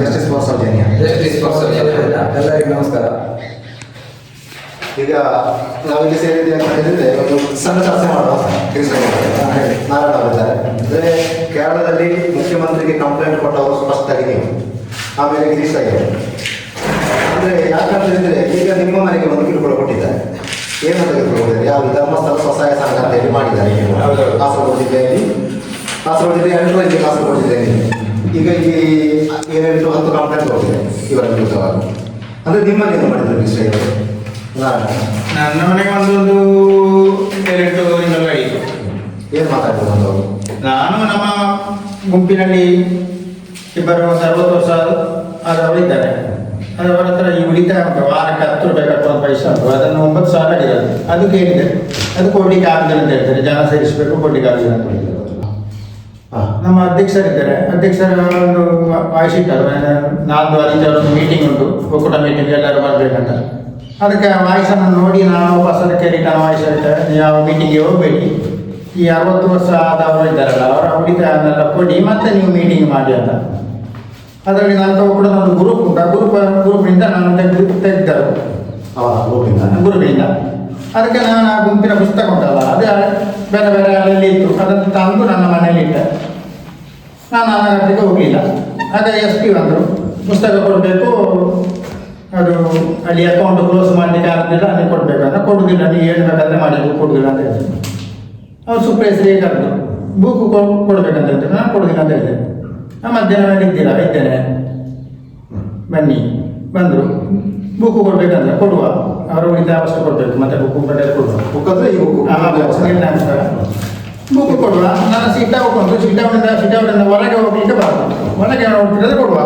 Justice for Soujanya justice for Soujanya. ಎಲ್ಲರಿಗೂ ನಮಸ್ಕಾರ ಈಗ ನಾವಿಲ್ಲಿ ಸೇರಿದ್ದೀವಿ ಅಂತ ಹೇಳಿದ್ರೆ ಒಂದು ಸಣ್ಣ ಚರ್ಚೆ ಮಾಡುವ ನಾರಾಯಣ ಅವರಿದ್ದಾರೆ ಅಂದ್ರೆ ಕೇರಳದಲ್ಲಿ ಮುಖ್ಯಮಂತ್ರಿಗೆ ಕಂಪ್ಲೇಂಟ್ ಕೊಟ್ಟವರು ಸ್ಪಷ್ಟ ನೀವು ಆಮೇಲೆ ಗಿರೀಶ್ ಆಗಿದೆ ಅಂದ್ರೆ ಯಾಕಂತ ಹೇಳಿದ್ರೆ ಈಗ ನಿಮ್ಮ ಮನೆಗೆ ಒಂದು ಕಿರುಕುಳ ಕೊಟ್ಟಿದ್ದಾರೆ ಏನಂತ ಕಿರುಕುಳ ಯಾವ ಧರ್ಮಸ್ಥಳ ಸ್ವಸಹಾಯ ಸಂಘ ಅಂತ ಹೇಳಿ ಮಾಡಿದ್ದಾರೆ. ಕಾಸರಗೋಡು ಜಿಲ್ಲೆಯಲ್ಲಿ. ಕಾಸರಗೋಡು ಜಿಲ್ಲೆ ಕಾಸರಗೋಡು ಜಿಲ್ಲೆಯಲ್ಲಿ. ಏಳೆಂಟು ಹತ್ತು ಕಂಪ್ಲೇಂಟ್ ಹೋಗಿದೆ. ಇವರ ವಿರುದ್ಧವಾಗಿ ಅಂದ್ರೆ ನಿಮ್ಮಲ್ಲಿ ಏನು ಮಾಡಿದ್ರು ವಿಷಯ ಅವರು ನನ್ನ ಮನೆಗೆ ಒಂದೊಂದು ಎರಡು ಇನ್ನೊಂದು ಐದು ಏನು ಮಾತಾಡ್ಬೋದು ಅಂತ ಅವರು ನಾನು ನಮ್ಮ ಗುಂಪಿನಲ್ಲಿ ಇಬ್ಬರು ಒಂದು ಅರವತ್ತು ವರ್ಷ ಆದವರು ಇದ್ದಾರೆ ಅದವರ ಹತ್ರ ಈ ಉಳಿತಾಯ ಉಂಟು. ವಾರಕ್ಕೆ ಹತ್ತು ರೂಪಾಯಿ ಕಟ್ಟುವಂಥ ಪೈಸೆ ಉಂಟು. ಅದನ್ನು ಒಂಬತ್ತು ಸಾವಿರ ಇದೆ ಅದು ಕೇಳಿದೆ ಅದು ಕೊಡ್ಲಿಕ್ಕೆ ಆಗಲಿಲ್ಲ ಅಂತ ಹೇಳ್ತಾರೆ. ಜನ ಸೇರಿಸಬೇಕು ಕೊಡ್ಲಿಕ್ಕೆ ಆಗಲಿಲ್ಲ ಅಂತ ಹೇಳಿದ್ದಾರೆ ನಮ್ಮ ಅಧ್ಯಕ್ಷರಿದ್ದಾರೆ ಅಧ್ಯಕ್ಷರ ಒಂದು ವಾಯ್ಸ್ ಇಟ್ಟರು ನಾಲ್ಕು ಆದಿತ್ಯವಾರ ಒಂದು ಮೀಟಿಂಗ್ ಉಂಟು. ಒಕ್ಕೂಟ ಮೀಟಿಂಗ್ ಎಲ್ಲರೂ ಬರಬೇಕಂತ. ಅದಕ್ಕೆ ಆ ವಾಯ್ಸನ್ನು ನೋಡಿ ನಾವು ಅದಕ್ಕೆ ರಿಟರ್ನ್ ವಾಯ್ಸ್ ಯಾವ ಮೀಟಿಂಗ್ಗೆ ಹೋಗಬೇಡಿ. ಈ ಅರವತ್ತು ವರ್ಷ ಆದವರು ಇದ್ದಾರಲ್ಲ ಅವರ ಉಳಿತಾಯನ್ನೆಲ್ಲ ಕೊಡಿ ಮತ್ತೆ ನೀವು ಮೀಟಿಂಗ್ ಮಾಡಿ ಅಂತ. ಅದರಲ್ಲಿ ನನ್ನ ಕೂಡ ಒಂದು ಗ್ರೂಪ್ ಉಂಟು. ಆ ಗ್ರೂಪ್ ಗ್ರೂಪಿನಿಂದ ನಾನು ತೆಗೆದು ತೆಗೆದರು. ಗ್ರೂಪಿಂದ ಗುರುವಿನಿಂದ. ಅದಕ್ಕೆ ನಾನು ಆ ಗುಂಪಿನ ಪುಸ್ತಕ ಉಂಟಲ್ಲ ಅದೇ ಬೇರೆ ಬೇರೆ ಅಲ್ಲಲ್ಲಿ ಇತ್ತು. ಅದನ್ನು ತಂದು ನನ್ನ ಮನೆಯಲ್ಲಿ ಇಟ್ಟೆ ನಾನು ಅನಾಗತ್ಯಕ್ಕೆ ಹೋಗಲಿಲ್ಲ. ಆಗ ಎಸ್ ಪಿ ಬಂದರು. ಪುಸ್ತಕ ಕೊಡಬೇಕು ಅದು ಅಲ್ಲಿ ಅಕೌಂಟ್ ಕ್ಲೋಸ್ ಮಾಡಲಿಕ್ಕೆ ಆಗಲಿಲ್ಲ ಅಲ್ಲಿ ಕೊಡಬೇಕು. ಅಂತ ಕೊಡುದಿಲ್ಲ ನೀವು ಏನು ಬೇಕಾದ್ರೆ ಮಾಡಿದ್ರು ಕೊಡುದಿಲ್ಲ ಅಂತ ಹೇಳಿದ್ರು. ಅವ್ರು ಸುಪ್ರೇಸರಿಗೆ ಕರೆದು ಬುಕ್ ಕೊಡಬೇಕಂತ ಹೇಳ್ತೇನೆ ನಾನು ಕೊಡುದಿಲ್ಲ ಅಂತ ಹೇಳಿದೆ. ನಾನು ಮಧ್ಯಾಹ್ನ ಮೇಲೆ ಇದ್ದೀರಾ ಇದ್ದೇನೆ. ಬನ್ನಿ. ಬಂದರು. ಬುಕ್ ಕೊಡ್ಬೇಕಂದ್ರೆ ಕೊಡುವ. ಅವರು ಇದ್ದಾವಷ್ಟು ಅವಶ್ಯ ಕೊಡಬೇಕು. ಮತ್ತೆ ಬುಕ್ ಕೊಡಬೇಕು ಕೊಡುವ. ಬುಕ್ ಅಂದರೆ ಈ ಬುಕ್ ಬುಕ್ ಕೊಡುವ ನಾನು ಸೀಟ ಹೋಗ್ಕೊಂಡು ಸೀಟ ಅವನಿಂದ ಸೀಟ ಅವನಿಂದ ಹೊರಗೆ ಹೋಗ್ಲಿಕ್ಕೆ ಬಾರದು ಒಳಗೆ ಹೋಗ್ತಿದ್ರೆ ಕೊಡುವ.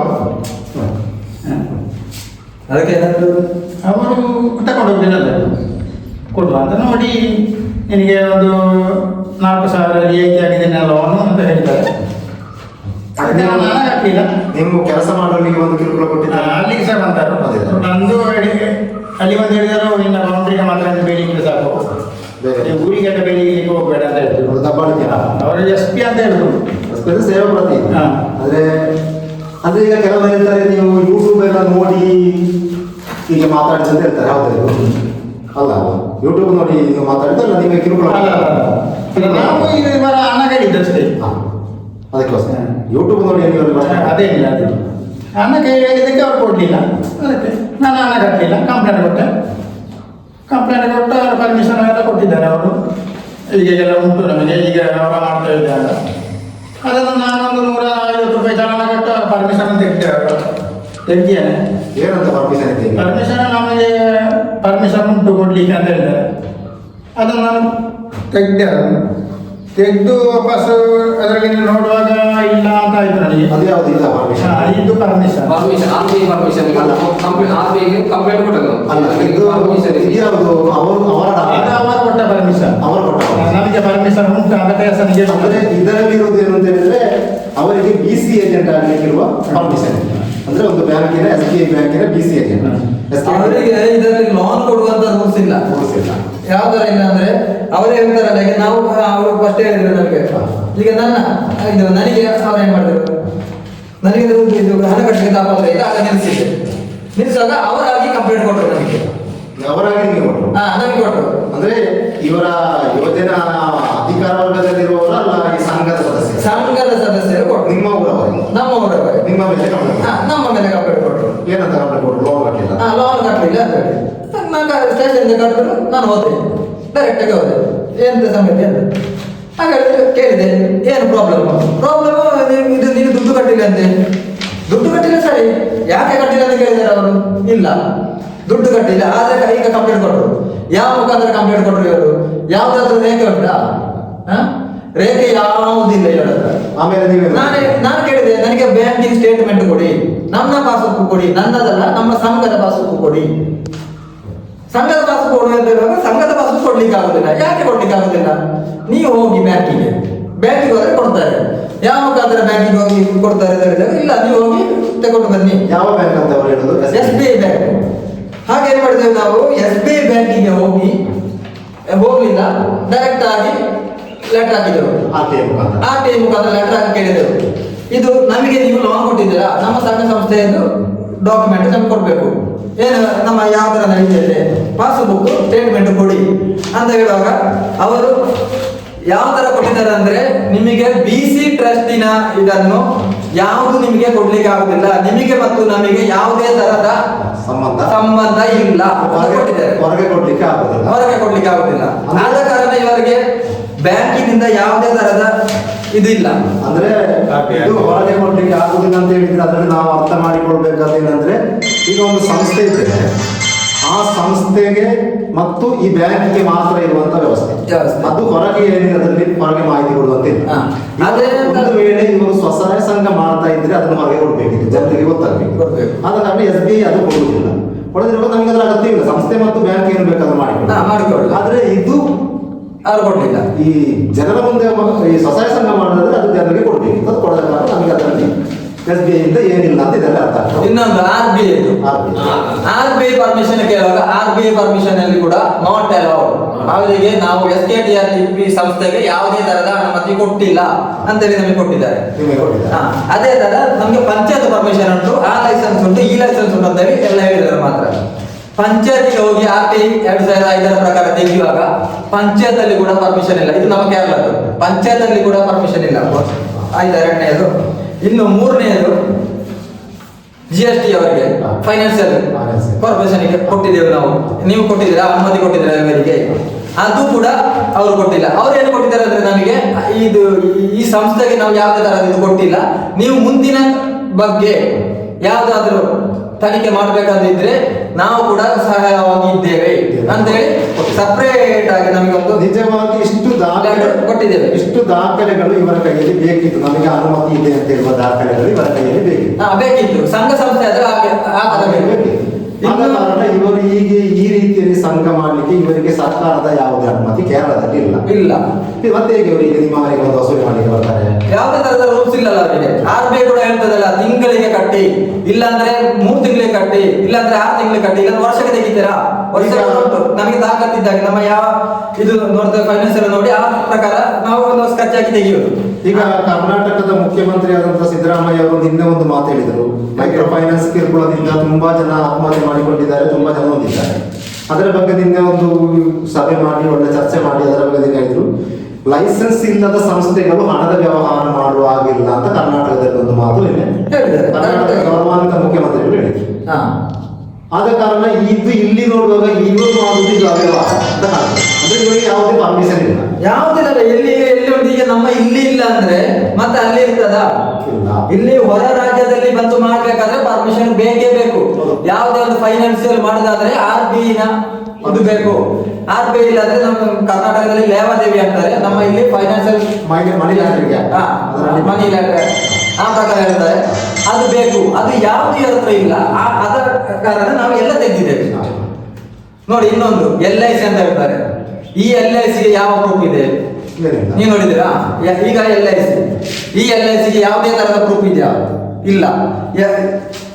ಅದಕ್ಕೆ ಏನಾದರೂ ಅವರು ತಗೊಂಡು ಹೋಗ್ಲಿಲ್ಲ ಕೊಡುವ ಅಂತ ನೋಡಿ ನಿನಗೆ ಒಂದು ನಾಲ್ಕು ಸಾವಿರ ರಿಯಾಯಿತಿ ಆಗಿದೆ ಲೋನು ಅಂತ ಹೇಳ್ತಾರೆ ಕಟ್ಟಲಿಲ್ಲ ನಿಮ್ಮ ಕೆಲಸ ಮಾಡೋರಿಗೆ ಒಂದು ಕಿರುಕುಳ ಕೊಟ್ಟಿದ್ದಾರೆ. ಅಲ್ಲಿಗೆ ಸಹ ಬಂತಾರೆ. ನಂದು ಅಡಿಗೆ ಅಲ್ಲಿ ಒಂದು ಹೇಳಿದರು ನಿನ್ನ ಬೌಂಡ್ರಿಗೆ ಮಾತ್ರ ಬೇಡಿಕೆ ಸಾಕು. ನೀವು ಊರಿಗೆ ಬೇಲಿಗೆ ಹೋಗ್ಬೇಡ ಅಂತ ಒಂದು ದಬ್ಬಾಳಿಕೆ ಅವರು ಎಸ್ ಪಿ ಅಂತ ಹೇಳಿದ್ರು. ಸೇವಾ ಪ್ರತಿ. ಅಂದರೆ ಆದ್ರೆ ಅಂದ್ರೆ ಈಗ ಕೆಲವರು ಹೇಳ್ತಾರೆ ನೀವು ಯೂಟ್ಯೂಬ್ ಎಲ್ಲ ನೋಡಿ ಹೀಗೆ ಮಾತಾಡಿದ್ರೆ ಅಂತ ಹೇಳ್ತಾರೆ. ಹೌದು ಅಲ್ಲ ಯೂಟ್ಯೂಬ್ ನೋಡಿ ನೀವು ಮಾತಾಡಿದ್ರೆ ನಿಮಗೆ ಕಿರುಕುಳ. ನಾವು ಇದು ಇವರ ಹಣ ಕೇಳಿದ್ದಷ್ಟೇ ಹಾ. ಅದಕ್ಕೋಸ್ಕರ ಯೂಟ್ಯೂಬ್ ನೋಡಿ ಅದೇ ಇಲ್ಲ ಅದೇ. ಹಣ ಕೈ ಹೇಳಿದಕ್ಕೆ ಅವ್ರು ಕೊಡಲಿಲ್ಲ. ಅದಕ್ಕೆ ನಾನು ಹಣ ಕಟ್ಟಲಿಲ್ಲ ಕಂಪ್ಲೇಂಟ್ ಕೊಟ್ಟೆ. ಕಂಪ್ಲೇಂಟ್ ಕೊಟ್ಟು ಅವ್ರ ಪರ್ಮಿಷನ್ ಎಲ್ಲ ಕೊಟ್ಟಿದ್ದಾರೆ ಅವರು. ಈಗೆಲ್ಲ ಉಂಟು ನಮಗೆ. ಈಗ ಅವರ ಮಾಡ್ತಾ ಇದ್ದಾರೆ. ಅದನ್ನು ನಾನೊಂದು ನೂರ ಐವತ್ತು ರೂಪಾಯಿ ಚಾಲನ ಕೊಟ್ಟು ಪರ್ಮಿಷನ್ ತೆಗ್ದೆ ಅವರು ತೆಗ್ದಿದ್ದೇನೆ. ಏನಂತ ಪರ್ಮಿಷನ್ ಪರ್ಮಿಷನ್ ನಮಗೆ ಪರ್ಮಿಷನ್ ಉಂಟು ಕೊಡ್ಲಿಕ್ಕೆ ಅಂತ ಹೇಳಿದ್ದಾರೆ. ಅದನ್ನು ನಾನು ತೆಗ್ದೆ ಅದನ್ನು ತೆಗೆದು ವಾಪಸ್ ಅದರಲ್ಲಿ ನೋಡುವಾಗ ಇಲ್ಲ ಅಂತ ಆಯ್ತು ನನಗೆ. ಅದು ಯಾವುದು ಇಲ್ಲ ಪರ್ಮಿಷನ್ ಇದು permission permission R B permission complaint R ಬಿಗೆ ಕಂಪ್ಲೇಂಟ್ ಕೊಟ್ಟದ್ದು. ಅಲ್ಲ ಇದು ಪರ್ಮಿಷನ್ ಇದು ಯಾವುದು? ಅವರು ಅವರ. ಅವರು ಅಂದ್ರೆ ಇದರಲ್ಲಿ ಇರುವುದು ಏನು ಅಂತ ಹೇಳಿದ್ರೆ ಅವರಿಗೆ ಬಿ ಸಿ ಏಜೆಂಟ್ ಆಗಲಿಕ್ಕಿರುವ ಪರ್ಮಿಷನ್ ಅಂದ್ರೆ ಒಂದು ಬ್ಯಾಂಕಿನ ಎಸ್ ಬಿ ಐ ಬ್ಯಾಂಕಿನ ಬಿ ಸಿ ಏಜೆಂಟ್ ಅವರಿಗೆ ಇದರಲ್ಲಿ ಲೋನ್ ಕೊಡುವಂತ ರೂಲ್ಸ್ ಇಲ್ಲ. ಇಲ್ಲ. ಯಾವ ತರ ಇಲ್ಲ ಅಂದ್ರೆ ಅವರೇ ಹೇಳ್ತಾರಲ್ಲ ಈಗ ನಾವು ಅವರು ಫಸ್ಟ್ ಹೇಳಿದ್ರು ನಮಗೆ ಈಗ ನನ್ನ ಇದು ನನಗೆ ಅವ್ರು ಏನ್ ಮಾಡಿದ್ರು? ನನಗೆ ಇದು ಇದು ಹಣ ಕಟ್ಟಲಿಕ್ಕೆ ತಾಪತ್ರ ಇಲ್ಲ ಆಗ ನಿಲ್ಲಿಸಿದ್ದೆ ನಿಲ್ಲಿಸುವಾಗ ಅವರಾಗಿ ಕಂಪ್ಲೇಂಟ್ ಕೊಟ್ಟರು ನನಗೆ. ಅವರಾಗಿ ನೀವು ಕೊಟ್ಟರು ಹಾ ನನಗೆ ಕೊಟ್ಟರು ಅಂದ್ರೆ ಇವರ ಯೋಜನಾ ಅಧಿಕಾರ ವರ್ಗದಲ್ಲಿರುವವರು ಅಲ್ಲ ಈ ಸಂಘದ ಸದಸ್ಯ ಸಂಘದ ಸದಸ್ಯರು ಕೊಟ್ಟರು ನಿಮ್ಮ ಊರವರು ನಮ್ಮ ಊರವರೇ ನಿಮ್ಮ ಮೇಲೆ ಕಂಪ್ಲೇಂಟ್ ಹಾ ನಮ್ಮ ಮೇಲೆ ಕಂಪ್ಲೇಂಟ್ ಕೊಟ್ಟರು ಏನಂತ ಕಂಪ್ಲೇಂಟ್ ಕೊಟ್ಟರು ಲೋನ್ ಕಟ್ಟಿಲ್ಲ? ಹಾ ಲೋನ್ ಕಟ್ಟಲಿಲ್ಲ ಅಂತ ಹೇಳಿ ನಾನು ಸ್ಟೇಷನ್ ಕಟ್ಟಿದ್ರು ನಾನು ಹೋದೆ. ಡೈರೆಕ್ಟಾಗಿ ಹೋದೆ. ಎಂತ ಸಂಗತಿ ಅಂತ? ಹಾಗಾದ್ರೆ ಕೇಳಿದೆ ಏನು ಪ್ರಾಬ್ಲಮ್ ಪ್ರಾಬ್ಲಮ್ ಇದು ನೀನು ದುಡ್ಡು ಕಟ್ಟಿಲ್ಲ ಅಂತೆ. ದುಡ್ಡು ಕಟ್ಟಿಲ್ಲ ಸರಿ. ಯಾಕೆ ಕಟ್ಟಿಲ್ಲ ಅಂತ ಕೇಳಿದ್ದಾರೆ ಅವರು? ಇಲ್ಲ. ದುಡ್ಡು ಕಟ್ಟಿಲ್ಲ ಆದರೆ ಈಗ ಕಂಪ್ಲೇಂಟ್ ಕೊಟ್ಟರು ಯಾವ ಮುಖಾಂತರ ಕಂಪ್ಲೇಂಟ್ ಕೊಟ್ಟರು ಇವರು? ಯಾವುದಾದ್ರೂ ರೇಖೆ ಉಂಟಾ? ಹಾ? ರೇಖೆ ಯಾವುದಿಲ್ಲ ಇವರ ಹತ್ರ. ಆಮೇಲೆ ನೀವೇ ನಾನು ನಾನು ಕೇಳಿದೆ ನನಗೆ ಬ್ಯಾಂಕಿಂಗ್ ಸ್ಟೇಟ್ಮೆಂಟ್ ಕೊಡಿ. ನಮ್ಮ ಪಾಸ್ಬುಕ್ ಕೊಡಿ. ನನ್ನದಲ್ಲ ನಮ್ಮ ಸಂಘದ ಪಾಸ್ಬುಕ್ ಕೊಡಿ. ಸಂಘದ ಪಾಸ್ಬುಕ್ ಕೊಡು ಅಂತ ಹೇಳುವಾಗ ಸಂಘದ ಪಾಸ್ಬುಕ್ ಕೊಡ್ಲಿಕ್ಕೆ ಆಗುದಿಲ್ಲ ಯಾಕೆ ಕೊಡ್ಲಿಕ್ಕೆ ಆಗುದಿಲ್ಲ ನೀವು ಹೋಗಿ ಬ್ಯಾಂಕಿಗೆ. ಬ್ಯಾಂಕಿಗೆ ಹೋದ್ರೆ ಕೊಡ್ತಾರೆ. ಯಾವ ಮುಖಾಂತರ ಬ್ಯಾಂಕಿಗೆ ಹೋಗಿ ಕೊಡ್ತಾರೆ ಅಂತ ಹೇಳಿದಾಗ ಇಲ್ಲ ನೀವು ಹೋಗಿ ತಗೊಂಡು ಬನ್ನಿ. ಯಾವ ಬ್ಯಾಂಕ್ ಅಂತ ಅವರು ಹೇಳುದು? S B I bank. ಹಾಗೆ ಏನ್ ಮಾಡಿದ್ದೇವೆ ನಾವು? ಎಸ್ ಬಿ ಐ ಬ್ಯಾಂಕಿಗೆ ಹೋಗಿ ಹೋಗ್ಲಿಲ್ಲ. ಡೈರೆಕ್ಟ್ ಆಗಿ ಲೆಟರ್ ಹಾಕಿದರು. ಆರ್ಟಿಐ ಮುಖಾಂತರ. ಆರ್ಟಿಐ ಮುಖಾಂತರ ಲೆಟರ್ ಹಾಕಿ ಕೇಳಿದರು. ಇದು ನಮಗೆ ನೀವು ಲೋನ್ ಕೊಟ್ಟಿದ್ದೀರಾ? ನಮ್ಮ ಸಣ್ಣ ಸಂಸ್ಥೆ ಸಂಸ್ಥೆಯದು ಡಾಕ್ಯುಮೆಂಟ್ ನಮ್ಗೆ ಕೊಡಬೇಕು. ಏನು ನಮ್ಮ ಯಾವ ಥರ ನಡೀತಿದೆ ಪಾಸ್ಬುಕ್ ಸ್ಟೇಟ್ಮೆಂಟ್ ಕೊಡಿ. ಅಂತ ಹೇಳುವಾಗ ಅವರು ಯಾವ ಥರ ಕೊಟ್ಟಿದ್ದಾರೆ ಅಂದ್ರೆ ನಿಮಗೆ ಬಿ ಸಿ ಟ್ರಸ್ಟಿನ ಇದನ್ನು ಯಾವುದು ನಿಮಗೆ ಕೊಡ್ಲಿಕ್ಕೆ ಆಗುದಿಲ್ಲ. ನಿಮಗೆ ಮತ್ತು ನಮಗೆ ಯಾವುದೇ ತರದ ಸಂಬಂಧ. ಸಂಬಂಧ ಇಲ್ಲ. ಹೊರಗೆ ಕೊಡ್ಲಿಕ್ಕೆ ಆಗುದಿಲ್ಲ. ಹೊರಗೆ ಕೊಡ್ಲಿಕ್ಕೆ ಆಗುದಿಲ್ಲ. ಆದ ಕಾರಣ ಇವರಿಗೆ ಬ್ಯಾಂಕಿನಿಂದ ಯಾವುದೇ ತರದ ಇದು ಇಲ್ಲ ಅಂದ್ರೆ ಇದು ಹೊರಗೆ ಕೊಡ್ಲಿಕ್ಕೆ ಆಗುದಿಲ್ಲ ಅಂತ ಹೇಳಿದ್ರೆ ಅದನ್ನು ನಾವು ಅರ್ಥ ಮಾಡಿಕೊಳ್ಬೇಕಾದ ಏನಂದ್ರೆ ಈಗ ಒಂದು ಸಂಸ್ಥೆ ಇದೆ. ಆ ಸಂಸ್ಥೆಗೆ ಮತ್ತು ಈ ಬ್ಯಾಂಕಿಗೆ ಮಾತ್ರ ಇರುವಂತ ವ್ಯವಸ್ಥೆ. ಅದು ಹೊರಗೆ ಏನಿದೆ ಅದರಲ್ಲಿ ಹೊರಗೆ ಮಾಹಿತಿ ಕೊಡುವಂತಿಲ್ಲ. ಅದೇ ಒಂದು ವೇಳೆ ಇವರು ಸ್ವಸಹಾಯ ಸಂಘ ಮಾಡ್ತಾ ಇದ್ರೆ ಅದನ್ನು ಹೊರಗೆ ಕೊಡ್ಬೇಕಿತ್ತು. ಜನರಿಗೆ ಗೊತ್ತಾಗಬೇಕು. ಆದ ಕಾರಣ ಎಸ್ ಬಿ ಐ ಅದು ಕೊಡುವುದಿಲ್ಲ. ಕೊಡದಿರುವ ನಮಗೆ ಅದರ ಅಗತ್ಯ ಇಲ್ಲ ಸಂಸ್ಥೆ ಮತ್ತು ಬ್ಯಾಂಕ್ ಏನು ಬೇಕಾದ್ರೂ ಮಾಡಿಕೊಡ್ತಾರೆ. ಮಾಡಿಕೊಳ್ಳಿ ಆದ್ರೆ ಇದು ಅವ್ರು ಕೊಡಲಿಲ್ಲ ಈ ಜನರ ಮುಂದೆ ಈ ಸ್ವಸಹಾಯ ಸಂಘ ಮಾಡಿದ್ರೆ ಅದು ಜನರಿಗೆ ಕೊಡ್ಬೇಕು. ಅದು ಕೊಡದ ಕಾರಣ ನಮಗೆ ಅದರಲ್ಲಿ ಎಸ್ ಬಿ ಐ ಇಂದ ಏನಿಲ್ಲ ಅಂತ ಇದೆಲ್ಲ ಅರ್ಥ ಆಗ್ತದೆ. ಇನ್ನೊಂದು R B I. R B I permission ಕೇಳುವಾಗ ಆರ್ ಬಿ ಐ ಪರ್ಮಿಷನ್ ಅಲ್ಲಿ ಕೂಡ ನಾಟ್ ಅಲೌಡ್ ಅವರಿಗೆ ನಾವು S K T R P ಸಂಸ್ಥೆಗೆ ಯಾವುದೇ ತರಹದ ಅನುಮತಿ ಕೊಟ್ಟಿಲ್ಲ ಅಂತೇಳಿ ನಮಗೆ ಕೊಟ್ಟಿದ್ದಾರೆ. ಅದೇ ತರ ನಮಗೆ ಪಂಚಾಯತ್ ಪರ್ಮಿಷನ್ ಉಂಟು ಆ ಲೈಸೆನ್ಸ್ ಉಂಟು ಈ ಲೈಸೆನ್ಸ್ ಉಂಟು ಅಂತ ಹೇಳಿ ಎಲ್ಲ ಹೇಳಿದ್ದಾರೆ ಮಾತ್ರ. ಪಂಚಾಯತಿಗೆ ಹೋಗಿ ಆರ್ ಟಿ ಎರಡ್ ಸಾವಿರದ ಐದರ ಪ್ರಕಾರ ತೆಗೆಯುವಾಗ ಪಂಚಾಯತ್ ಅಲ್ಲಿ ಕೂಡ ಪರ್ಮಿಷನ್ ಇಲ್ಲ. ಇದು ನಮ್ಮ ಕೇರಳದ್ದು ಪಂಚಾಯತ್ ಅಲ್ಲಿ ಕೂಡ ಪರ್ಮಿಷನ್ ಇಲ್ಲ ಆಯ್ತು ಎರಡನೇದು? ಇನ್ನು ಮೂರನೆಯದು ಜಿ ಎಸ್ ಟಿ ಅವರಿಗೆ Financial. ಕಾರ್ಪೊರೇಷನ್ಗೆ ಕೊಟ್ಟಿದ್ದೇವೆ ನಾವು. ನೀವು ಕೊಟ್ಟಿದ್ದೀರಾ? ಅನುಮತಿ ಕೊಟ್ಟಿದ್ದೀರಾ ಇವರಿಗೆ ಅದು ಕೂಡ ಅವರು ಕೊಟ್ಟಿಲ್ಲ. ಅವ್ರು ಏನು ಕೊಟ್ಟಿದ್ದಾರೆ ಅಂದ್ರೆ ನಮಗೆ ಇದು ಈ- ಈ ಸಂಸ್ಥೆಗೆ ನಾವು ಯಾವುದೇ ತರಹದ ಇದು ಕೊಟ್ಟಿಲ್ಲ. ನೀವು ಮುಂದಿನ ಬಗ್ಗೆ ಯಾವುದಾದ್ರೂ ತನಿಖೆ ಮಾಡ್ಬೇಕಂದಿದ್ರೆ ನಾವು ಕೂಡ ಸಹಾಯವಾಗಿ ಇದ್ದೇವೆ. ಅಂತ ಹೇಳಿ ಸಪರೇಟ್ ಆಗಿ ನಮಗೆ ಒಂದು ನಿಜವಾಗಿ ಇಷ್ಟು ದಾಖಲೆ ಕೊಟ್ಟಿದ್ದೇವೆ. ಇಷ್ಟು ದಾಖಲೆಗಳು ಇವರ ಕೈಯಲ್ಲಿ ಬೇಕಿತ್ತು. ನಮಗೆ ಅನುಮತಿ ಇದೆ ಅಂತ ಹೇಳುವ ದಾಖಲೆಗಳು ಇವರ ಕೈಯಲ್ಲಿ ಬೇಕಿತ್ತು. ಹಾ, ಬೇಕಿತ್ತು. ಸಂಘ ಸಂಸ್ಥೆ ಆದ್ರೆ ಇವರು ಹೀಗೆ ಈ ರೀತಿಯಲ್ಲಿ ಸಂಘ ಮಾಡಲಿಕ್ಕೆ ಇವರಿಗೆ ಸರ್ಕಾರದ ಯಾವುದೇ ಅನುಮತಿ ಕೇರಳದಲ್ಲಿ ಇಲ್ಲ. ಇಲ್ಲ. ಮತ್ತೆ ಹೇಗೆ ಈಗ ನಿಮ್ಮ ಮನೆಗೆ ಒಂದು ವಸೂಲಿ ಮಾಡಲಿಕ್ಕೆ ಬರ್ತಾರೆ? ಯಾವುದೇ ತರದ ರೂಲ್ಸ್ ಇಲ್ಲ ಅವರಿಗೆ. ಆರ್ ಬಿ ಐ ಕೂಡ ಹೇಳ್ತದಲ್ಲ ಕಟ್ಟಿ ಇಲ್ಲಾಂದ್ರೆ ಮೂರ್ ತಿಂಗಳಿಗೆ ಕಟ್ಟಿ ಇಲ್ಲಾಂದ್ರೆ ಆರು ತಿಂಗಳಿಗೆ ಕಟ್ಟಿ ಇಲ್ಲ ವರ್ಷಕ್ಕೆ ತೆಗಿತೀರಾ? ವರ್ಷ ನಮಗೆ ತಾಕತ್ತಿದ್ದಾಗ ನಮ್ಮ ಯಾವ ಇದು ನೋಡ್ತೇವೆ ಫೈನಾನ್ಸಿಯಲ್ ನೋಡಿ ಆ ಪ್ರಕಾರ ನಾವು ಒಂದು ಸ್ಕಚ್ ಹಾಕಿ ತೆಗೆಯೋದು ಈಗ ಕರ್ನಾಟಕದ ಮುಖ್ಯಮಂತ್ರಿ ಆದಂತಹ ಸಿದ್ದರಾಮಯ್ಯ ಅವರು ನಿನ್ನೆ ಒಂದು ಮಾತು ಹೇಳಿದರು. ಮೈಕ್ರೋ ಫೈನಾನ್ಸ್ ಕಿರುಕುಳದಿಂದ ತುಂಬಾ ಜನ ಆತ್ಮಹತ್ಯೆ ಮಾಡಿಕೊಂಡಿದ್ದಾರೆ ತುಂಬಾ ಜನ ಹೊಂದಿದ್ದಾರೆ. ಅದರ ಬಗ್ಗೆ ನಿನ್ನೆ ಒಂದು ಸಭೆ ಮಾಡಿ ಒಳ್ಳೆ ಚರ್ಚೆ ಮಾಡಿ ಅದರ ಬಗ್ಗೆ ಹೇಳಿದ್ರು. ಲೈಸೆನ್ಸ್ ಇಲ್ಲದ ಸಂಸ್ಥೆಗಳು ಹಣದ ವ್ಯವಹಾರ ಮಾಡುವ ಹಾಗಿಲ್ಲ ಅಂತ ಕರ್ನಾಟಕದಲ್ಲಿ ಒಂದು ಮಾತು ನಿನ್ನೆ ಹೇಳಿದ್ದಾರೆ. ಕರ್ನಾಟಕ ಗೌರವಾನ್ವಿತ ಮುಖ್ಯಮಂತ್ರಿಗಳು ಹೇಳಿದ್ರು. ಹಾ. ಆದ ಕಾರಣ ಇದು ಇಲ್ಲಿ ನೋಡುವಾಗ ಇವರು ಮಾಡುವುದು ಇದು ಅವ್ಯವಹಾರ ಅಂತ ಕಾಣ್ತದೆ ಅಂದ್ರೆ ಇವರಿಗೆ ಯಾವುದೇ ಪರ್ಮಿಷನ್ ಇಲ್ಲ. ಯಾವುದಿಲ್ಲ ಎಲ್ಲಿ ಎಲ್ಲಿ ಉಂಟು? ಈಗ ನಮ್ಮ ಇಲ್ಲಿ ಇಲ್ಲ ಅಂದ್ರೆ ಮತ್ತೆ ಅಲ್ಲಿ ಇರ್ತದ? ಇಲ್ಲಿ. ಹೊರ ರಾಜ್ಯದಲ್ಲಿ ಬಂದು ಮಾಡ್ಬೇಕಾದ್ರೆ ಪರ್ಮಿಷನ್ ಬೇಕೇ ಬೇಕು. ಯಾವುದೇ ಒಂದು ಫೈನಾನ್ಸಿಯಲ್ ಮಾಡೋದಾದ್ರೆ ಆರ್ ಬಿ ನ ಇದು ಬೇಕು. ಆರ್ ಬಿ ಇಲ್ಲಾಂದ್ರೆ ನಮ್ಮ ಕರ್ನಾಟಕದಲ್ಲಿ ಲೇವಾದೇವಿ ಅಂತಾರೆ. ನಮ್ಮ ಇಲ್ಲಿ ಫೈನಾನ್ಸಿಯಲ್ ಮನಿ ಲ್ಯಾಂಡ್ರಿಗೆ. ಮನಿ ಲ್ಯಾಂಡರ್ ಆ ಪ್ರಕಾರ ಹೇಳ್ತಾರೆ. ಅದು ಬೇಕು. ಅದು ಯಾವುದು ಹತ್ರ ಇಲ್ಲ. ಆ- ಅದರ ಕಾರಣ ನಾವು ಎಲ್ಲ ತೆಗೆದಿದ್ದೇವೆ. ನೋಡಿ ಇನ್ನೊಂದು ಎಲ್ ಐ ಸಿ ಅಂತ ಹೇಳ್ತಾರೆ. ಈ ಎಲ್ ಐ ಸಿಗೆ ಯಾವ ಪ್ರೂಫ್ ಇದೆ. ನೀವು ನೋಡಿದಿರಾ ಈಗ ಎಲ್ ಐ ಸಿ. ಈ ಎಲ್ ಐ ಸಿಗೆ ಯಾವುದೇ ತರಹದ ಪ್ರೂಫ್ ಇದೆಯಾ? ಇಲ್ಲ.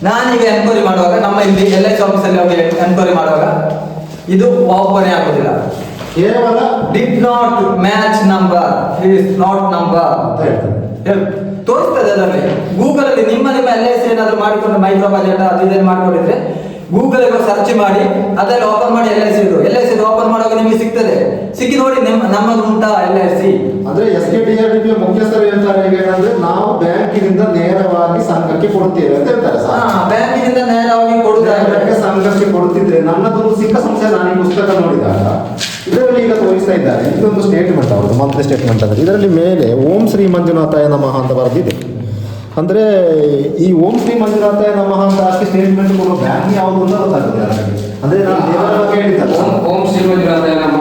ನಾನೀಗ ಎನ್ಕ್ವೈರಿ ಮಾಡುವಾಗ ನಮ್ಮ ಇಲ್ಲಿ ಎಲ್ ಐ ಸಿ ಆಫೀಸಲ್ಲಿ ಎನ್ಕ್ವೈರಿ ಮಾಡುವಾಗ ಇದು ಓಪನೇ ಆಗುದಿಲ್ಲ. ಕೇವಲ did not match number is not number ಅಂತ ಹೇಳ್ತಾರೆ. ತೋರಿಸ್ತದೆ ಅದರಲ್ಲಿ. ಗೂಗಲ್ ಅಲ್ಲಿ ನಿಮ್ಮ ನಿಮ್ಮ ಎಲ್ ಐ ಸಿ ಏನಾದ್ರು ಮಾಡಿಕೊಂಡು ಮೈಕ್ರೋ ಬಜೆಟ್ ಅದು ಇದನ್ನು ಮಾಡಿಕೊಂಡಿದ್ರೆ ಗೂಗಲ್ ಸರ್ಚ್ ಮಾಡಿ ಅದರಲ್ಲಿ ಓಪನ್ ಮಾಡಿ L I C L I C open ಮಾಡುವಾಗ ನಿಮಗೆ ಸಿಗ್ತದೆ. ಸಿಕ್ಕಿ ನೋಡಿ ನಿಮ್ಮ ನಮ್ಮದು ಉಂಟಾ ಎಲ್ ಐ ಸಿ ಅಂದ್ರೆ S K T R D ಮುಖ್ಯಸ್ಥರು ಹೇಳ್ತಾರೆ ಏನಂದ್ರೆ ನಾವು ಬ್ಯಾಂಕಿನಿಂದ ನೇರವಾಗಿ ಸಂಘಕ್ಕೆ ಕೊಡ್ತೇವೆ ಅಂತ ಹೇಳ್ತಾರೆ ಬ್ಯಾಂಕಿನಿಂದ ನೇರವಾಗಿ ಕೊಡುತ್ತೆ ಸಂಘಕ್ಕೆ ಕೊಡ್ತಿದ್ರೆ ನನ್ನದೊಂದು ಸಿಕ್ಕ ಸಂಸ್ಥೆ ನಾನು ಈ ಪುಸ್ತಕ ನೋಡಿದಾಗ ಇದರಲ್ಲಿ ಈಗ ತೋರಿಸ್ತಾ ಇದ್ದಾರೆ. ಇದೊಂದು ಸ್ಟೇಟ್ಮೆಂಟ್ ಅವರು ಮಂತ್ಲಿ ಸ್ಟೇಟ್ಮೆಂಟ್ ಅಂದ್ರೆ ಇದರಲ್ಲಿ ಮೇಲೆ ಓಂ ಶ್ರೀ ಮಂಜುನಾಥಾಯ ನಮಃ ಅಂತ ಬರೆದಿದೆ. ಅಂದ್ರೆ ಈ ಓಂ ಶ್ರೀ ಮಂಜುನಾಥಾಯ ನಮಃ ಅಂತ ಅಷ್ಟೇ ಸ್ಟೇಟ್ಮೆಂಟ್ ಕೊಡೋ ಬ್ಯಾಂಕ್ ಯಾವುದು ಅಂತ ಗೊತ್ತಾಗುತ್ತೆ ಅಂದ್ರೆ ನಾನು ದೇವರ ಬಗ್ಗೆ ಹೇಳಿದ್ದಲ್ಲ. ಓಂ ಶ್ರೀ ಶ್ರೀ ಮಂಜುನಾಥ ನಮ್ಮ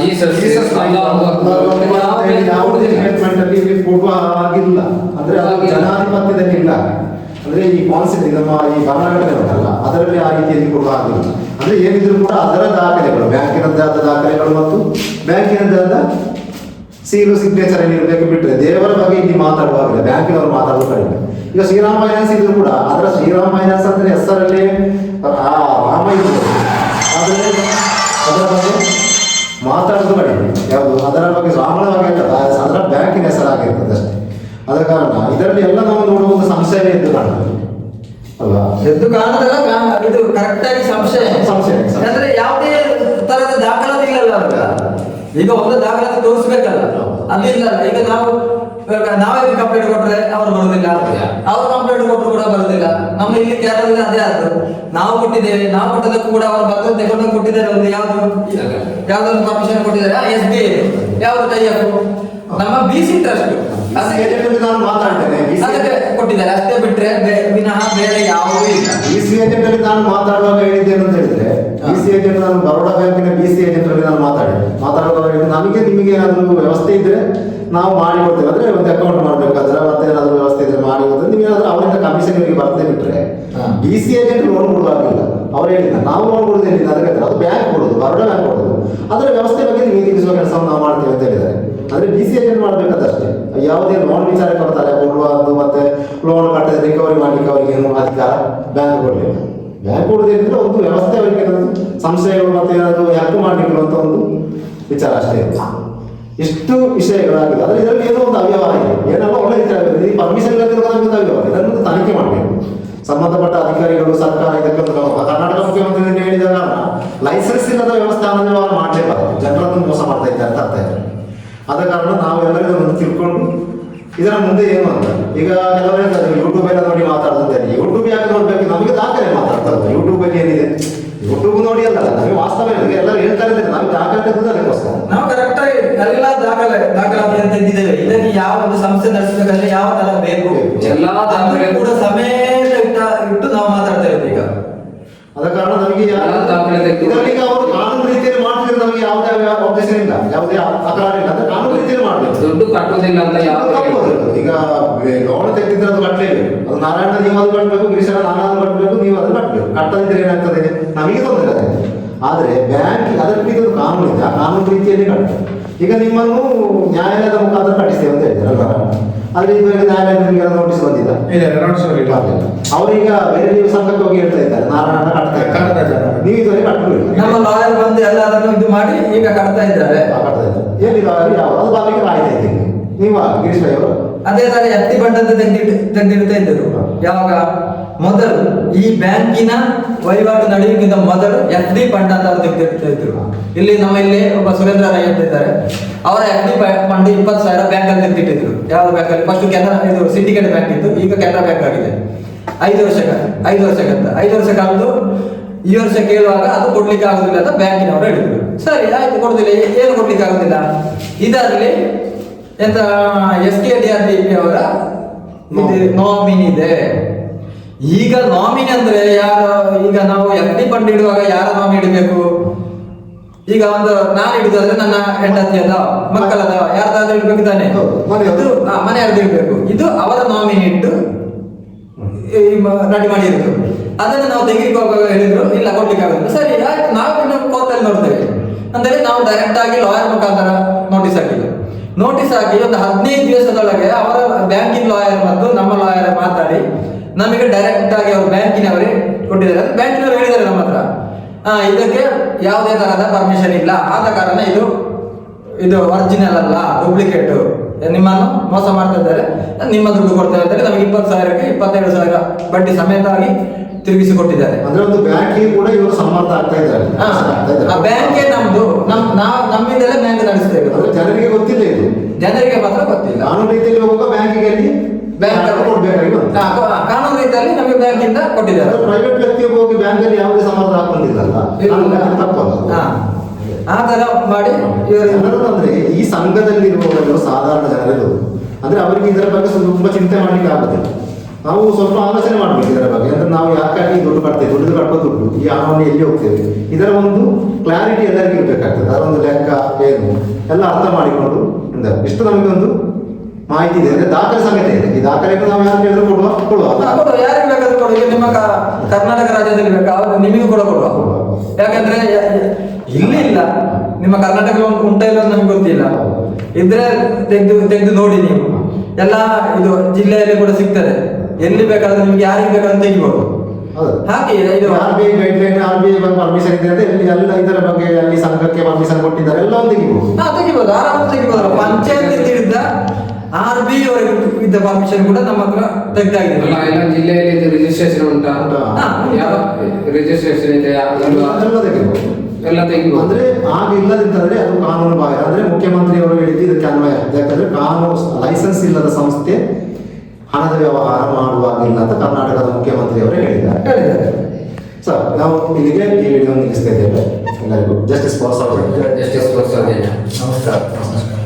ಜೀಸಸ್ ಜೀಸಸ್. ಯಾವುದೇ ಸ್ಟೇಟ್ಮೆಂಟ್ ಅಲ್ಲಿ ಕೊಡುವ ಹಾಗಿಲ್ಲ ಅಂದ್ರೆ ಅದು ಜನಾಧಿಪತ್ಯದಲ್ಲಿ ಇಲ್ಲ ಅಂದ್ರೆ ಈ ಕಾನ್ಸೆಪ್ಟ್ ನಮ್ಮ ಈ ಕರ್ನಾಟಕ ಉಂಟಲ್ಲ ಅದರಲ್ಲಿ ಆ ರೀತಿಯಲ್ಲಿ ಕೂಡ ಆಗಿಲ್ಲ ಅಂದ್ರೆ ಏನಿದ್ರು ಕೂಡ ಅದರ ದಾಖಲೆಗಳು ಬ್ಯಾಂಕಿನದ್ದಾದ ದಾಖಲೆಗಳು ಮತ್ತು ಬ್ಯಾಂಕಿನದ್ದಾದ ಸೀಲು ಸಿಗ್ನೇಚರ್ ಏನಿರಬೇಕು ಬಿಟ್ಟರೆ ದೇವರ ಬಗ್ಗೆ ಇಲ್ಲಿ ಮಾತಾಡುವಾಗಿಲ್ಲ ಬ್ಯಾಂಕಿನವರು ಮಾತಾಡುವ ಕಡಿಮೆ. ಈಗ ಶ್ರೀರಾಮ ಫೈನಾನ್ಸ್ ಇದ್ರು ಕೂಡ ಅದರ ಶ್ರೀರಾಮ ಫೈನಾನ್ಸ್ ಅಂದ್ರೆ ಹೆಸರಲ್ಲಿ ಆ ರಾಮ ಇದ್ರು. ಆದರೆ ಅದರ ಬಗ್ಗೆ ಮಾತಾಡೋದು ಕಡಿಮೆ. ಯಾವುದು? ಅದರ ಬಗ್ಗೆ ರಾಮನ ಬಗ್ಗೆ ಅದರ ಬ್ಯಾಂಕಿನ ಹೆಸರಾಗಿರ್ತದೆ ಅಷ್ಟೇ. ಅದ ಕಾರಣ ಇದರಲ್ಲಿ ಎಲ್ಲ ನಾವು ನೋಡುವ ಒಂದು ಸಂಶಯವೇ ಎದ್ದು ಕಾಣ್ತದೆ. ಅಲ್ವಾ? ಎದ್ದು ಕಾಣದಲ್ಲ ಕಾಣ- ಇದು ಕರೆಕ್ಟಾಗಿ ಸಂಶಯ. ಸಂಶಯ, ಯಾವುದೇ ತರದ ದಾಖಲಾತಿ ಇಲ್ಲ ಈಗ ಒಂದು ದಾಖಲಾತಿ ತೋರಿಸ್ಬೇಕಲ್ಲ? ಅದಿಲ್ಲ. ಈಗ ನಾವು ನಾವೇ ಕಂಪ್ಲೇಂಟ್ ಕೊಟ್ರೆ ಅವ್ರು ಬರುದಿಲ್ಲ. ಅವ್ರು ಕಂಪ್ಲೇಂಟ್ ಕೊಟ್ಟರು ಕೂಡ ಬರುದಿಲ್ಲ. ನಮ್ಮ ಇಲ್ಲಿ ಕೇರಳ ಅದೇ ಆದ್ರು ನಾವು ಕೊಟ್ಟಿದ್ದೇವೆ. ನಾವು ಕೊಟ್ಟದಕ್ಕೂ ಕೂಡ ಅವ್ರು ಬಂದು ತಗೊಂಡು ಕೊಟ್ಟಿದ್ದಾರೆ ಒಂದು ಯಾವ್ದು? ಯಾವ್ದೊಂದು ಪರ್ಮಿಷನ್ ಕೊಟ್ಟಿದ್ದಾರೆ. ಎಸ್ ಬಿ ಯಾವ್ದು ಟೈಅಪ್ ನಮ್ಮ ಬಿ ಸಿ ಟ್ರಸ್ಟ್ ನಾನು ಮಾತಾಡ್ತೇನೆ. ಕೊಟ್ಟಿದ್ದಾರೆ. ಅಷ್ಟೇ ಬಿಟ್ರೆ ವಿನಃ ಬೇರೆ ಯಾವುದೂ ಇಲ್ಲ. ಬಿ ಸಿ ಏಜೆಂಟ್ ಅಲ್ಲಿ ನಾನು ಮಾತಾಡುವಾಗ ಹೇಳಿದ್ದೇನೆ ಅಂತ ಹೇಳಿದ್ರೆ ಬಿ ಸಿ ಏಜೆಂಟ್ ನಾನು ಬರೋಡಾ ಬ್ಯಾಂಕಿನ ಬಿ ಸಿ ಏಜೆಂಟ್ ಅಲ್ಲಿ ನಾನು ಮಾತಾಡಿದೆ. ಮಾತಾಡುವಾಗ ಹೇಳಿದ್ರೆ ನಮಗೆ ನಿಮಗೆ ಏನಾದರೂ ವ್ಯವಸ್ಥೆ ಇದ್ರೆ ನಾವು ಮಾಡಿ ಕೊಡ್ತೇವೆ ಅಂದ್ರೆ ಒಂದು ಅಕೌಂಟ್ ಮಾಡ್ಬೇಕಾದ್ರೆ ಮತ್ತೆ ಏನಾದರೂ ವ್ಯವಸ್ಥೆ ಇದ್ರೆ ಮಾಡಿ ಕೊಡ್ತೇವೆ ನೀವು ಏನಾದರೂ ಅವರಿಂದ ಕಮಿಷನ್ ಇವರಿಗೆ ಬರ್ತೇ ಬಿಟ್ರೆ. ಬಿ ಸಿ ಏಜೆಂಟ್ ಲೋನ್ ಕೊಡುವಾಗಿಲ್ಲ. ಅವ್ರು ಹೇಳಿದ್ರೆ ನಾವು ಲೋನ್ ಕೊಡುದಿಲ್ಲ ಅದಕ್ಕೆ ಅದು ಬ್ಯಾಂಕ್ ಕೊಡೋದು ಬರೋಡಾ ಬ್ಯಾಂಕ್ ಕೊಡುದು ಅದರ ವ್ಯವಸ್ಥೆ ಬಗ್ಗೆ ನೀವು ತಿಳಿಸುವ ಕೆಲಸವನ್ನು ನಾವು ಮಾಡ್ತೇವೆ ಅಂತ ಹೇಳಿದ್ದಾರೆ. ಅಂದ್ರೆ ಬಿ ಸಿ ಎಜೆಂಟ್ ಮಾಡ್ಬೇಕಾದಷ್ಟೇ. ಯಾವುದೇ ಲೋನ್ ವಿಚಾರ ಕೊಡ್ತಾರೆ ಕೊಡುವುದು ಮತ್ತೆ ಲೋನ್ ಕಟ್ಟದೆ ರಿಕವರಿ ಮಾಡ್ಲಿಕ್ಕೆ ಅವರಿಗೆ ಏನು ಅಧಿಕಾರ? ಬ್ಯಾಂಕ್ ಕೊಡಲಿಲ್ಲ ಬ್ಯಾಂಕ್ ಕೊಡದಿದ್ರೆ ಒಂದು ವ್ಯವಸ್ಥೆ ಅವರಿಗೆ ಏನಾದ್ರು ಸಂಶಯಗಳು ಮತ್ತೆ ಏನಾದ್ರು ಹೆಲ್ಪ್ ಮಾಡಲಿಕ್ಕೆ ಅಂತ ಒಂದು ವಿಚಾರ ಅಷ್ಟೇ ಇರುತ್ತೆ. ಇಷ್ಟು ವಿಷಯಗಳಾಗಿದೆ ಆದರೆ ಇದರಲ್ಲಿ ಏನೋ ಒಂದು ಅವ್ಯವಹಾರ ಇದೆ. ಏನಲ್ಲ ಒಳ್ಳೆ ವಿಚಾರ. ಈ ಪರ್ಮಿಷನ್ ಒಂದು ಅವ್ಯವಹಾರ ಇದನ್ನು ತನಿಖೆ ಮಾಡಬೇಕು. ಸಂಬಂಧಪಟ್ಟ ಅಧಿಕಾರಿಗಳು, ಸರ್ಕಾರ, ಇದಕ್ಕೆ ಕರ್ನಾಟಕ ಮುಖ್ಯಮಂತ್ರಿ ಹೇಳಿದ ಕಾರಣ ಲೈಸೆನ್ಸ್ ಇಲ್ಲದ ವ್ಯವಸ್ಥೆ ವ್ಯವಹಾರ ಮಾಡಲೇಬಾರದು. ಜನರನ್ನು ಮೋಸ ಮಾಡ್ತಾ ಇದ್ದಾರೆ ಅಂತ ಅರ್ಥ ಇದೆ ಆದ ಕಾರಣ ನಾವು ಎಲ್ಲರಿಗೂ ಒಂದು ತಿಳ್ಕೊಂಡು ಇದರ ಮುಂದೆ ಏನು ಅಂತ ಈಗ ಕೆಲವರು ಹೇಳ್ತಾರೆ ಯೂಟ್ಯೂಬ್ ಎಲ್ಲ ನೋಡಿ ಮಾತಾಡ್ತಿದ್ದಾರೆ ಯೂಟ್ಯೂಬ್ ಯಾಕೆ ನೋಡ್ಬೇಕು? ನಮಗೆ ದಾಖಲೆ ಮಾತಾಡ್ತಾರೆ ಯೂಟ್ಯೂಬ್ ಅಲ್ಲಿ ಏನಿದೆ? ಯೂಟ್ಯೂಬ್ ನೋಡಿ ಅಲ್ಲ ನಮಗೆ ವಾಸ್ತವ ಎಲ್ಲರೂ ಹೇಳ್ತಾ ಇದ್ದಾರೆ ನಮಗೆ ದಾಖಲೆ ಅದಕ್ಕೋಸ್ಕರ ನಾವು ಕರೆಕ್ಟ್ ಆಗಿ ಎಲ್ಲ ದಾಖಲೆ ದಾಖಲಾತಿ ಅಂತ ಇದ್ದಿದ್ದೇವೆ ಇದಕ್ಕೆ ಯಾವ ಒಂದು ಸಂಸ್ಥೆ ನಡೆಸಬೇಕಾದ್ರೆ ಯಾವ ತರ ಬೇಕು? ಎಲ್ಲಾ ದಾಖಲೆ. ಕೂಡ ಸಮೇತ ಇಟ್ಟ ಇಟ್ಟು ನಾವು ಮಾತಾಡ್ತಾ ಇದ್ದೀವಿ ಈಗ. ಅದ ಕಾರಣ ನಮಗೆ ಯಾವ ದಾಖಲೆ ಇದರಲ್ಲಿ ಈಗ ಅವರು ಕಾನೂನು ರೀತಿಯಲ್ಲಿ ಮಾಡ್ತಿದ್ರೆ ನಮಗೆ ಯಾವುದೇ ಆಬ್ಜೆಕ್ಷನ್ ಇಲ್ಲ. ಯಾವುದೇ ಅಪರಾಧ ಇಲ್ಲ ಅಂದ್ರೆ ಕಾನೂನು ರೀತಿಯಲ್ಲಿ ಮಾಡಬೇಕು ದುಡ್ಡು ಅಂತ ಯಾವ ಈಗ ಲೋನ್ ತೆಗೆದಿದ್ರೆ ಅದು ಕಟ್ಟಲೇಬೇಕು ಅದು ನಾರಾಯಣ ನೀವು ಅದು ಕಟ್ಟಬೇಕು ಗಿರೀಶನ ಅದು ಕಟ್ಟಬೇಕು ನೀವು ಅದು ಕಟ್ಟಬೇಕು ಕಟ್ಟದಿದ್ರೆ ಏನಾಗ್ತದೆ? ನಮಗೆ ತೊಂದರೆ ಆಗ್ತದೆ ಆದ್ರೆ ಬ್ಯಾಂಕ್ ಅದಕ್ಕೆ ಇದು ಕಾನೂನು ಇದೆ. ಆ ಕಾನೂನು ರೀತಿಯಲ್ಲಿ ಕಟ್ಟಬೇಕು ಈಗ ನಿಮ್ಮನ್ನು ನ್ಯಾಯಾಲಯದ ಮುಖಾಂತರ ಕಟ್ಟಿಸ್ತೇವೆ ಅಂತ ಹೇಳಿದ್ರಲ್ವಾ? ಆದರೆ ಇದುವರೆಗೆ ನ್ಯಾಯಾಲಯದಿಂದ ನೋಟಿಸ್ ಬಂದಿಲ್ಲ. ಇಲ್ಲ ನೋಟಿಸ್ ಬರ್ಲಿಲ್ಲ. ಅವರೀಗ ಬೇರೆ ನೀವು ಸಂಘಕ್ಕೆ ಹೋಗಿ ಹೇಳ್ತಾ ಇದ್ದಾರೆ ನಾರಾಯಣ ಕಟ್ತಾ ಕಟ್ತಾ ಇದ್ದಾರೆ. ನೀವು ಇದುವರೆಗೆ ಕಟ್ಟಬೇಕು ನಮ್ಮ ಲಾಯರ್ ಬಂದು ಎಲ್ಲ ಅದನ್ನು ಇದು ಮಾಡಿ ಈಗ ಕಟ್ತಾ ಇದ್ದಾರೆ. ಕಟ್ತಾ ಇದ್ದಾರೆ. ಎಲ್ಲಿ ಲಾಯರ್ ಯಾವ- ಅದು ಬರ್ಲಿಕ್ಕೆ ಕಾಯ್ತಾ ಇದ್ದೀನಿ ನೀವು ಗಿರೀಶ್ ಭಾಯಿ ಅವರು ಅದೇ ತರ ಎತ್ತಿ ಬಂಡದ ತೆಗೆದಿಟ್ಟು ತೆಗೆದಿಡ್ತಾ ಇದ್ದರು ಯಾವಾಗ? ಮೊದಲು ಈ ಬ್ಯಾಂಕಿನ ವಹಿವಾಟು ನಡೆಯುವುದಕ್ಕಿಂತ ಮೊದಲು ಎಫ್ ಡಿ ಫಂಡ್ ಅಂತ ತೆಗೆದಿಡ್ತಾ ಇದ್ರು. ಇಲ್ಲಿ ನಮ್ಮ ಇಲ್ಲಿ ಒಬ್ಬ ಸುರೇಂದ್ರ ರೈ ಅಂತ ಇದ್ದಾರೆ. ಅವರ ಎಫ್ ಡಿ ಫಂಡ್ ಇಪ್ಪತ್ತು ಸಾವಿರ ಬ್ಯಾಂಕ್ ಅಲ್ಲಿ ತೆಗೆದಿಟ್ಟಿದ್ರು. ಯಾವ ಬ್ಯಾಂಕ್ ಅಲ್ಲಿ? ಫಸ್ಟ್ ಕೆನರಾ ಇದು ಸಿಂಡಿಕೇಟ್ ಬ್ಯಾಂಕ್ ಇತ್ತು. ಈಗ ಕೆನರಾ ಬ್ಯಾಂಕ್ ಆಗಿದೆ. ಐದು ವರ್ಷಕ್ಕೆ ಐದು ವರ್ಷಕ್ಕಂತ ಐದು ವರ್ಷ ಕಳೆದು ಈ ವರ್ಷ ಕೇಳುವಾಗ ಅದು ಕೊಡ್ಲಿಕ್ಕೆ ಆಗುದಿಲ್ಲ ಅಂತ ಬ್ಯಾಂಕಿನವರು ಹೇಳಿದ್ರು. ಸರಿ ಆಯ್ತು ಕೊಡುದಿಲ್ಲ. ಏನು ಕೊಡ್ಲಿಕ್ಕೆ ಆಗುದಿಲ್ಲ? ಇದರಲ್ಲಿ ಎಂತ S K D R D P ಅವರ ನಾಮಿನಿ ಇದೆ ಈಗ ನಾಮಿನಿ ಅಂದ್ರೆ ಯಾರು ಈಗ ನಾವು ಎಫ್ ಡಿ ಫಂಡ್ ಇಡುವಾಗ ಯಾರ ನಾಮಿನಿ ಇಡಬೇಕು? ಈಗ ಒಂದು ನಾನು ಹಿಡಿದಾದ್ರೆ ನನ್ನ ಹೆಂಡತಿಯದ ಮಕ್ಕಳದ ಯಾರ್ದಾದ್ರೂ ಇಡ್ಬೇಕು ತಾನೆ. ಇದು ಮನೆಯವ್ರದ್ದು ಇಡ್ಬೇಕು. ಇದು ಅವರ ನಾಮಿನಿ ಇಟ್ಟು ರೆಡಿ ಮಾಡಿದ್ರು ಅದನ್ನು ನಾವು ತೆಗಿಲಿಕ್ಕೆ ಹೋಗುವಾಗ ಹೇಳಿದ್ರು ಇಲ್ಲ ಕೊಡ್ಲಿಕ್ಕೆ ಆಗುತ್ತೆ ಸರಿ ಆಯ್ತು ನಾವು ಕೋರ್ಟಲ್ಲಿ ನೋಡ್ತೇವೆ. ಅಂದರೆ ನಾವು ಡೈರೆಕ್ಟ್ ಆಗಿ ಲಾಯರ್ ಮುಖಾಂತರ ನೋಟಿಸ್ ಹಾಕಿದ್ವಿ ನೋಟಿಸ್ ಹಾಕಿ ಒಂದು ಹದಿನೈದು ದಿವಸದೊಳಗೆ ಅವರ ಬ್ಯಾಂಕಿನ ಲಾಯರ್ ಮತ್ತು ನಮ್ಮ ಲಾಯರ್ ಮಾತಾಡಿ. ನಮಗೆ ಡೈರೆಕ್ಟ್ ಆಗಿ ಅವರು ಬ್ಯಾಂಕಿನವರೇ ಕೊಟ್ಟಿದ್ದಾರೆ. ಬ್ಯಾಂಕಿನವರು ಹೇಳಿದ್ದಾರೆ ನಮ್ಮ ಹತ್ರ. ಇದಕ್ಕೆ ಯಾವುದೇ ತರಹದ ಪರ್ಮಿಷನ್ ಇಲ್ಲ. ಆದ ಕಾರಣ ಇದು ಇದು ಒರಿಜಿನಲ್ ಅಲ್ಲ ಡೂಪ್ಲಿಕೇಟ್ ನಿಮ್ಮನ್ನು ಮೋಸ ಮಾಡ್ತಾ ಇದ್ದಾರೆ. ನಿಮ್ಮ ದುಡ್ಡು ಕೊಡ್ತೇವೆ ಅಂತೇಳಿ ನಮಗೆ ಇಪ್ಪತ್ತು ಸಾವಿರಕ್ಕೆ ಇಪ್ಪತ್ತೆರಡು ಸಾವಿರ ಬಡ್ಡಿ ಸಮೇತವಾಗಿ ತಿರುಗಿಸಿ ಕೊಟ್ಟಿದ್ದಾರೆ ಅಂದ್ರೆ ಒಂದು ಬ್ಯಾಂಕಿಗೆ ಕೂಡ ಇವರು ಸಮರ್ಥ ಆಗ್ತಾ ಇದ್ದಾರೆ. ಆ ಬ್ಯಾಂಕೇ ನಮ್ದು. ನಮ್ ನಾವು ನಮ್ಮಿಂದಲೇ ಬ್ಯಾಂಕ್ ನಡೆಸ್ತೇವೆ ಜನರಿಗೆ ಗೊತ್ತಿಲ್ಲ ಇದು. ಜನರಿಗೆ ಮಾತ್ರ ಗೊತ್ತಿಲ್ಲ. ಕಾನೂನು ರೀತಿಯಲ್ಲಿ ಹೋಗುವಾಗ ಬ್ಯಾಂಕಿಗೆ ಬ್ಯಾಂಕ್ ಬ್ಯಾಂಕ್ ಕೊಡ್ಬೇಕಾಗಿ ಆ, ಕಾ- ಕಾನೂನು ರೀತಿಯಲ್ಲಿ ನಮಗೆ ಬ್ಯಾಂಕಿಂದ ಕೊಟ್ಟಿದ್ದಾರೆ. ಪ್ರೈವೇಟ್ ವ್ಯಕ್ತಿಗೆ ಹೋಗಿ ಬ್ಯಾಂಕಲ್ಲಿ ಯಾವುದೇ ಸಂಬಂಧ ಹಾಕೊಂಡಿಲ್ಲ ತಪ್ಪಲ್ಲ. ಆ ತರ ಮಾಡಿ ಅಂದ್ರೆ ಈ ಸಂಘದಲ್ಲಿ ಇರುವವರು ಸಾಧಾರಣ ಜನರು ಅಂದ್ರೆ ಅವರಿಗೆ ಇದರ ಬಗ್ಗೆ ತುಂಬಾ ಚಿಂತೆ ಮಾಡ್ಲಿಕ್ಕೆ ಆಗುದಿಲ್ಲ. ನಾವು ಸ್ವಲ್ಪ ಆಲೋಚನೆ ಮಾಡಬೇಕು ಇದರ ಬಗ್ಗೆ. ಅಂದ್ರೆ ನಾವು ಯಾಕಾಗಿ ಈ ದುಡ್ಡು ಕಟ್ತೇವೆ? ದುಡ್ಡು ಕಟ್ಟೋ ದುಡ್ಡು. ಈ ಹಣವನ್ನು ಎಲ್ಲಿ ಹೋಗ್ತೇವೆ? ಇದರ ಒಂದು ಕ್ಲಾರಿಟಿ ಎಲ್ಲರಿಗೂ ಇರಬೇಕಾಗ್ತದೆ. ಅದರ ಒಂದು ಲೆಕ್ಕ ಏನು? ಎಲ್ಲ ಅರ್ಥ ಮಾಡಿಕೊಂಡು ಇಷ್ಟು ನಮಗೆ ಒಂದು ಮಾಹಿತಿ ಇದೆ. ಅಂದ್ರೆ ದಾಖಲೆ ಸಮೇತ ಇದೆ. ಈ ದಾಖಲೆ ನಾವು ಯಾರು ಕೇಳಿದ್ರು ಕೊಡುವ? ಕೊಡುವ. ಯಾರಿಗೆ ಬೇಕಾದ್ರೂ ಕೊಡು ನಿಮ್ಮ ಕರ್ನಾಟಕ ರಾಜ್ಯದಲ್ಲಿ ಬೇಕಾ? ನಿಮಗೂ ಕೂಡ ಕೊಡುವ. ಯಾಕಂದ್ರೆ ಇಲ್ಲಿ ಇಲ್ಲ. ನಿಮ್ಮ ಕರ್ನಾಟಕ ಒಂದು ಉಂಟ ಇಲ್ಲ ನಮ್ಗೆ ಗೊತ್ತಿಲ್ಲ. ಇದ್ರೆ ತೆಗೆದು ತೆಗೆದು ನೋಡಿ ನೀವು. ಎಲ್ಲ ಇದು ಜಿಲ್ಲೆಯಲ್ಲಿ ಕೂಡ ಸಿಗ್ತದೆ. ಎಲ್ಲಿ ಬೇಕಾದ್ರೆ ನಿಮ್ಗೆ ಯಾರಿಗೆ ಬೇಕಾದ್ರೆ ತೆಗಿಬೋದು. ಹೌದು. ಹಾಕಿ ಇದು R B I guideline R B I permission ಇದೆ ಅಂತ ಇಲ್ಲಿ ಎಲ್ಲ ಇದರ ಬಗ್ಗೆ ಅಲ್ಲಿ ಸಂಘಕ್ಕೆ ಪರ್ಮಿಷನ್ ಕೊಟ್ಟಿದ್ದಾರೆ ಎಲ್ಲ ಒಂದು ತೆಗಿಬಹುದು ಹಾ ತೆಗಿಬೋದು. ಆರಾಮ ತೆಗಿಬಹುದು ಪಂಚಾಯತ್ ತಿಳಿದ ಆರ್ ಬಿ ಅವರಿಗೆ ಇದ್ದ ಪರ್ಮಿಷನ್ ಕೂಡ ನಮ್ಮ ಹತ್ರ ಅಲ್ಲ ತೆಗ್ದಾಗಿದೆ ಎಲ್ಲ ಜಿಲ್ಲೆಯಲ್ಲಿ ರಿಜಿಸ್ಟ್ರೇಷನ್ ಉಂಟಾ? ಯಾವ ರಿಜಿಸ್ಟ್ರೇಷನ್ ಇದೆ? ಎಲ್ಲ ತೆಗಿಬಹುದು. ಎಲ್ಲ ತೆಗಿಬೋದು. ಅಂದ್ರೆ ಆಗ ಇಲ್ಲದಿದ್ದರೆ ಅದು ಕಾನೂನು ಬಾಹಿರ. ಅಂದ್ರೆ ಮುಖ್ಯಮಂತ್ರಿಯವರು ಹೇಳಿದ್ದು ಇದಕ್ಕೆ ಅನ್ವಯ ಯಾಕಂದ್ರೆ ಕಾನೂನು ಲೈಸೆನ್ಸ್ ಇಲ್ಲದ ಸಂಸ್ಥೆ ಹಣದ ವ್ಯವಹಾರ ಮಾಡುವಾಗಿಲ್ಲ ಅಂತ ಕರ್ನಾಟಕದ ಮುಖ್ಯಮಂತ್ರಿಯವರು ಹೇಳಿದ್ದಾರೆ. ಹೇಳಿದ್ದಾರೆ. ಸರ್ ನಾವು ಇಲ್ಲಿಗೆ ಈ ವಿಡಿಯೋ ನಿಲ್ಲಿಸ್ತಾ ಇದ್ದೇವೆ. ಎಲ್ಲರಿಗೂ justice for justice for Soujanya ನಮಸ್ಕಾರ.